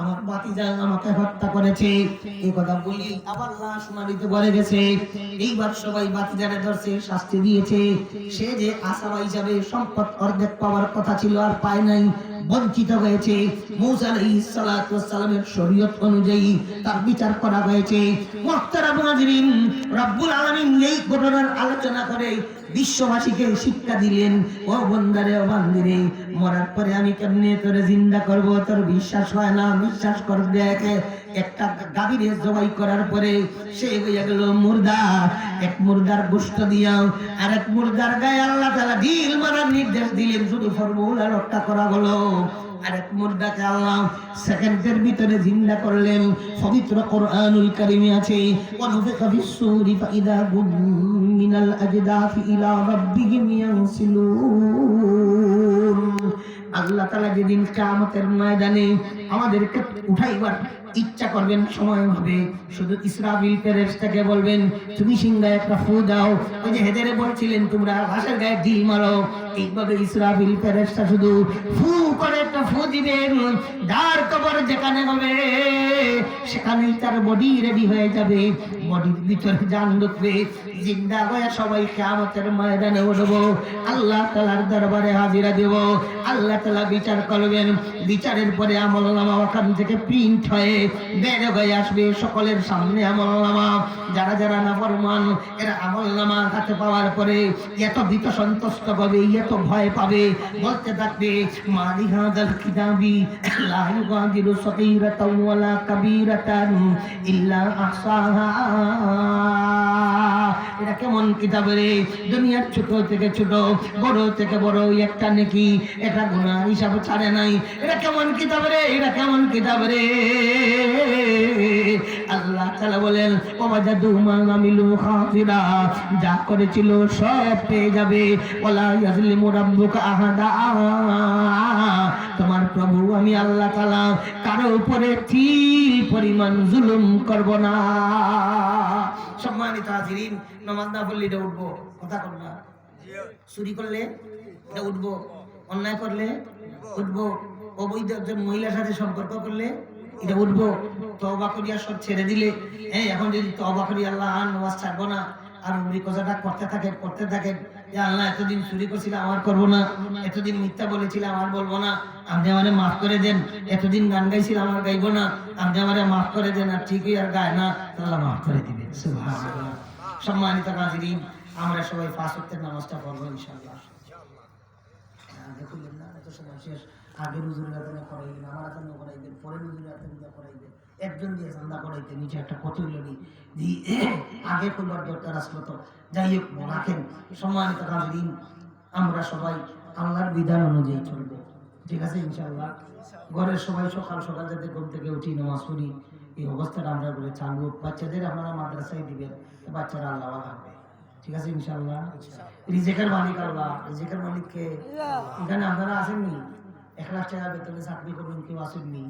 আমার আমাকে হত্যা করেছে। এই কথা বলি আবার লাশ মারিতে গেছে। এইবার সবাই ধরছে, শাস্তি দিয়েছে। সে যে সম্পদ অর্ধেক পাওয়ার কথা ছিল আর পায় নাই, বঞ্চিত হয়েছে। মৌসা আলাইহিস সালাতু ওয়াস সালামের শরীয়ত অনুযায়ী তার বিচার করা হয়েছে। আলামিন এই ঘটনার আলোচনা করে বিশ্ববাসীকে শিক্ষা দিলেন, ও বন্দারে, ও বান্দিরে, মরার পরে আমি কেমনে তোরে জিন্দা করব? তোর বিশ্বাস হয় না? বিশ্বাস কর দেখ একটা গাভীরে জবাই করার পরে সে হইয়া গেল, মুর্দা, এক মুর্দার গোষ্ঠ দিয়াও, আর এক মুর্দার গায়ে আল্লাহ তাআলা ঢিল মারার নির্দেশ দিলেন, শুধু ফর্মুলা রক্ষা করা হলো। আরেক মুর্দাকে আল্লাহ, সেকেন্ডের ভিতরে জিন্দা করলেন। পবিত্র কোরআনুল কারিমে আছে, ওয়ানুফিকা ফাইদা হুম মিনাল আজদাফি ইলা রাব্বিহিম ইয়ানসিলুন। আল্লাহ তাআলা যেদিন কিয়ামতের ময়দানে আমাদেরকে উঠাইবার ইচ্ছা করবেন, সময় হবে, শুধু ইসরাফিল ফেরেশতাকে বলবেন, তুমি সিংহায় একটা ফু দাও। ওই যে হেদারে বলছিলেন, তোমরা ঘাসের গায়ে ঢিল মারো। এইভাবে ইসরাফিল ফেরেশতা শুধু ফু করে ফু যার কবর যেখানে হবে, সেখানেই তার বডি রেডি হয়ে যাবে। বডির ভিতরে জান ঢুকবে, জিন্দা হয়ে সবাই কিয়ামতের ময়দানে উঠব। আল্লাহ তাআলার দরবারে হাজিরা দেব। আল্লাহ তাআলা বিচার করবেন। বিচারের পরে আমল নামা ওখান থেকে প্রিন্ট হয়ে বের হয়ে আসবে সকলের সামনে আমল যারা যারা নাফরমান, এরা আমল নামা হাতে পাওয়ার পরে এত ভীত সন্তুষ্ট হবে, এত ভয় পাবে। বলতে থাকবে মালি হাদাল কিতাবি লা ইউগাদিরু সগীরাতাও ওয়ালা কাবীরাতান ইল্লা এটা কেমন দুনিয়ার ছোট থেকে ছোট, বড় থেকে বড় একটা নাকি। এটা গুণা হিসাব ছাড়ে নাই। এটা কেমন কিতাব রে? এটা কেমন কিতাব রে? আল্লাহ তাআলা বলেন, ওয়াজাদু মা আমিলু খাতিরা যা করেছিল সব পেয়ে যাবে। ওয়ালা ইয়াজলিমু রাব্বুকা আহাদা। তোমার প্রভু, আমি আল্লাহ তাআলা, কারও উপরে তিল পরিমাণ জুলুম করব না। সম্মানিত হাজিরিন, নমাজ না পড়লে এটা উঠবো। কথা কর না। চুরি করলে এটা উঠবো। অন্যায় করলে উঠবো। অবৈধ একজন মহিলার সাথে সম্পর্ক করলে এটা উঠবো। তবা করিয়া সব ছেড়ে দিলে। হ্যাঁ এখন যদি তবা করি, আল্লাহ আর নামাজ ছাড়বো না। আর উমরি কথাটা করতে থাকেন করতে থাকেন। যে আল্লাহ, এতদিন চুরি করছিলাম আমার করব না। এতদিন মিথ্যা বলেছিলাম আর বলব না। আপনি আমারে মাফ করে দেন। এতদিন গান গাইছিলাম আমার গাইবো না। আপনি আমারে মাফ করে দেন, আর ঠিকই আর গায় না। আল্লাহ মাফ করে দিবেন। সম্মানিত হাজিরিন আমরা সবাই পাঁচ ওয়াক্তের নামাজটা পড়ব, ইনশাআল্লাহ। আগে খুললেন না, এত সময় শেষ। আগে হুজুরের হাতে করাইলেন আমার হাতে করাইলেন পরে হুজুরের হাতে করাইলেন একজন দিয়ে চান্দা করাইতে, নিচে একটা কত লড়ি আগে করবার দরকার আসলো তো। যাই হোক রাখেন সম্মানিত হাজিরিন আমরা সবাই আল্লাহর বিধান অনুযায়ী চলবো। ঠিক আছে ইনশাআল্লাহ? ঘরের সবাই সকাল সকাল যাতে ঘুম থেকে উঠি নামাজ পড়ি এই অবস্থাটা আমরা করে চালু বাচ্চাদের আপনারা মাদ্রাসায় দিবেন বাচ্চারা আল্লাহ হবে ঠিক আছে ইনশাল্লাহ রিজেকের মালিক আল্লাহ। রিজেকের মালিককে এখানে আপনারা আসেননি? এক লাখ টাকা বেতনে চাকরি করবেন কেউ আসেননি?